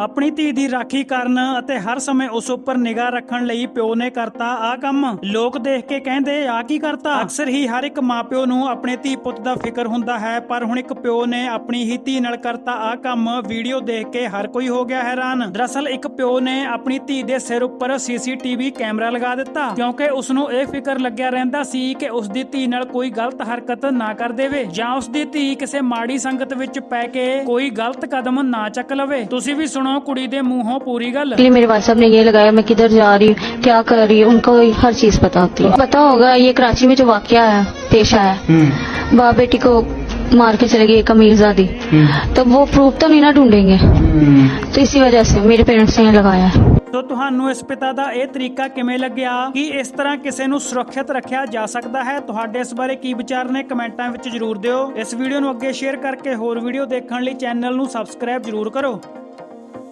ਆਪਣੀ ਧੀ ਦੀ ਰਾਖੀ ਕਰਨ ਅਤੇ ਹਰ ਸਮੇਂ ਉਸ ਉੱਪਰ ਨਿਗਾਹ ਰੱਖਣ ਲਈ ਪਿਓ ਨੇ ਕਰਤਾ ਆ ਕੰਮ। ਲੋਕ ਦੇਖ ਕੇ ਕਹਿੰਦੇ ਆ ਕੀ ਕਰਤਾ? ਅਕਸਰ ਹੀ ਹਰ ਇੱਕ ਮਾਪਿਓ ਨੂੰ ਆਪਣੇ ਧੀ ਪੁੱਤ ਦਾ ਫਿਕਰ ਹੁੰਦਾ ਹੈ, ਪਰ ਹੁਣ ਇੱਕ ਪਿਓ ਨੇ ਆਪਣੀ ਹੀ ਧੀ ਨਾਲ ਕਰਤਾ ਆ ਕੰਮ। ਵੀਡੀਓ ਦੇਖ ਕੇ ਹਰ ਕੋਈ ਹੋ ਗਿਆ ਹੈਰਾਨ। ਦਰਅਸਲ ਇੱਕ ਪਿਓ ਨੇ ਆਪਣੀ ਧੀ ਦੇ ਸਿਰ ਉੱਪਰ ਸੀਸੀਟੀਵੀ ਕੈਮਰਾ ਲਗਾ ਦਿੱਤਾ, ਕਿਉਂਕਿ ਉਸ ਨੂੰ ਇਹ ਫਿਕਰ ਲੱਗਿਆ ਰਹਿੰਦਾ ਸੀ ਕਿ ਉਸ ਦੀ ਧੀ ਨਾਲ ਕੋਈ ਗਲਤ ਹਰਕਤ ਨਾ ਕਰ ਦੇਵੇ, ਜਾਂ ਉਸ ਦੀ ਧੀ ਕਿਸੇ ਮਾੜੀ ਸੰਗਤ ਵਿੱਚ ਪੈ ਕੇ ਕੋਈ ਗਲਤ ਕਦਮ ਨਾ ਚੱਕ ਲਵੇ। ਤੁਸੀਂ ਵੀ ਸੁਣੋ ਕੁੜੀ ਦੇ ਮੂੰਹੋਂ ਪੂਰੀ ਗੱਲ इसलिए मेरे भाई साहब ने ये लगाया मैं किधर जा रही हूँ क्या कर रही हूँ उनको हर चीज पता होती है पता होगा ये कराची में जो वाकया है पेश आया हम्म बाप बेटी को मार के चले गए एक अमीरजादी तो वो प्रूफ तो नहीं ना ढूंढेंगे हम्म तो इसी वजह से मेरे पेरेंट्स ने ये लगाया है ਸੋ ਤੁਹਾਨੂੰ ਇਸ ਪਿਤਾ ਦਾ ਇਹ ਤਰੀਕਾ ਕਿਵੇਂ ਲੱਗਿਆ ਕਿ ਇਸ ਤਰ੍ਹਾਂ ਕਿਸੇ ਨੂੰ ਸੁਰੱਖਿਅਤ ਰੱਖਿਆ ਜਾ ਸਕਦਾ ਹੈ ਤੁਹਾਡੇ ਇਸ ਬਾਰੇ ਕੀ ਵਿਚਾਰ ਨੇ ਕਮੈਂਟਾਂ ਵਿੱਚ ਜਰੂਰ ਦਿਓ ਇਸ ਵੀਡੀਓ ਨੂੰ ਅੱਗੇ ਸ਼ੇਅਰ ਕਰਕੇ ਹੋਰ ਵੀਡੀਓ ਦੇਖਣ ਲਈ ਚੈਨਲ ਨੂੰ ਸਬਸਕ੍ਰਾਈਬ ਜਰੂਰ ਕਰੋ